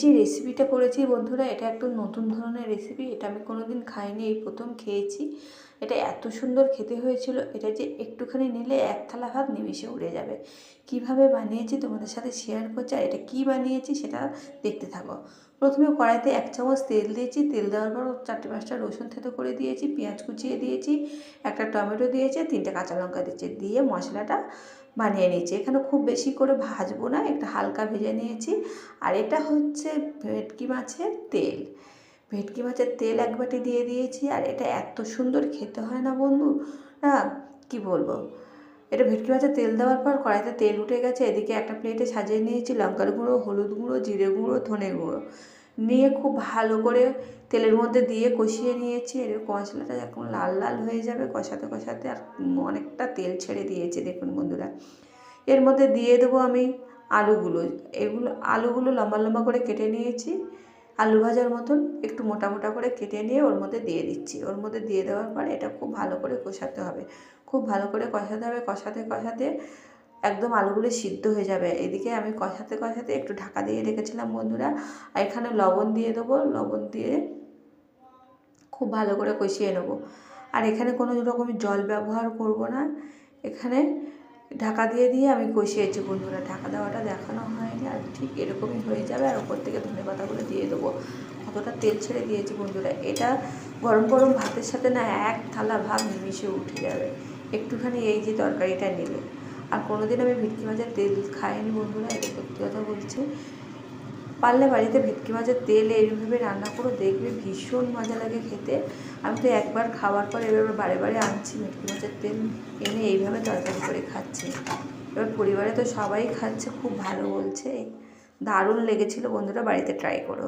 যে রেসিপিটা করেছি বন্ধুরা, এটা একদম নতুন ধরনের রেসিপি এটা আমি কোনোদিন খাইনি, এই প্রথম খেয়েছি। এটা এত সুন্দর খেতে হয়েছিল, এটা যে একটুখানি নিলে এক থালা ভাত নিমিশে উড়ে যাবে। কীভাবে বানিয়েছি তোমাদের সাথে শেয়ার করছি আর এটা কী বানিয়েছি সেটা দেখতে থাকো। প্রথমে কড়াইতে এক চামচ তেল দিয়েছি, তেল দেওয়ার পর চারটে পাঁচটা রসুন থেতো করে দিয়েছি, পেঁয়াজ কুচিয়ে দিয়েছি, একটা টমেটো দিয়েছি, তিনটে কাঁচা লঙ্কা দিয়েছি, দিয়ে মশলাটা বানিয়ে নিয়েছি। এখানে খুব বেশি করে ভাজবো না, একটা হালকা ভেজে নিয়েছি। আর এটা হচ্ছে ভেটকি মাছের তেল। ভেটকি মাছের তেল এক বাটি দিয়ে দিয়েছি আর এটা এত সুন্দর খেতে হয় না বন্ধু। হ্যাঁ কী বলব? এটা ভেটকি মাছের তেল দেওয়ার পর কড়াইতে তেল উঠে গেছে, এদিকে একটা প্লেটে সাজিয়ে নিয়েছি লঙ্কার গুঁড়ো, হলুদ গুঁড়ো, জিরে গুঁড়ো, ধনে গুঁড়ো। নিয়ে খুব ভালো করে তেলের মধ্যে দিয়ে কষিয়ে নিয়েছি। এর মশলাটা যখন লাল লাল হয়ে যাবে কষাতে কষাতে আর অনেকটা তেল ছেড়ে দিয়েছে, দেখুন বন্ধুরা। এর মধ্যে দিয়ে দেবো আমি আলুগুলো। এগুলো, আলুগুলো লম্বা লম্বা করে কেটে নিয়েছি। আলু ভাজার মতন একটু মোটা মোটা করে কেটে নিয়ে ওর মধ্যে দিয়ে দিচ্ছি। ওর মধ্যে দিয়ে দেওয়ার পরে এটা খুব ভালো করে কষাতে হবে। খুব ভালো করে কষাতে হবে, কষাতে কষাতে একদম আলুগুলো সিদ্ধ হয়ে যাবে। এদিকে আমি কষাতে কষাতে একটু ঢাকা দিয়ে রেখেছিলাম বন্ধুরা। আর এখানে লবণ দিয়ে দেবো। লবণ দিয়ে খুব ভালো করে কষিয়ে নেব। আর এখানে কোনো রকমের জল ব্যবহার করব না। এখানে ঢাকা দিয়ে দিয়ে আমি কষিয়েছি বন্ধুরা। ঢাকা দেওয়াটা দেখানো হয়নি আর ঠিক এরকমই হয়ে যাবে আর ওপর থেকে ধনে পাতাগুলো দিয়ে দেবো। কতটা তেল ছেড়ে দিয়েছি বন্ধুরা। এটা গরম গরম ভাতের সাথে না এক থালা ভাত নিমিশে উঠে যাবে। একটুখানি এই যে তরকারিটা নিলে। আর কোনোদিন আমি ভেটকি মাছের তেল খাইনি বন্ধুরা, এটা সত্যি কথা বলছি। পারলে বাড়িতে ভেটকি মাছের তেল এইভাবে রান্না করে, দেখবে ভীষণ মজা লাগে খেতে। আমি তো একবার খাওয়ার পর এবার বারে বারে আনছি ভেটকি মাছের তেল, এনে এইভাবে তরকারি করে খাচ্ছি। এবার পরিবারে তো সবাই খাচ্ছে, খুব ভালো বলছে। দারুণ লেগেছিলো, বন্ধুরা বাড়িতে ট্রাই করো।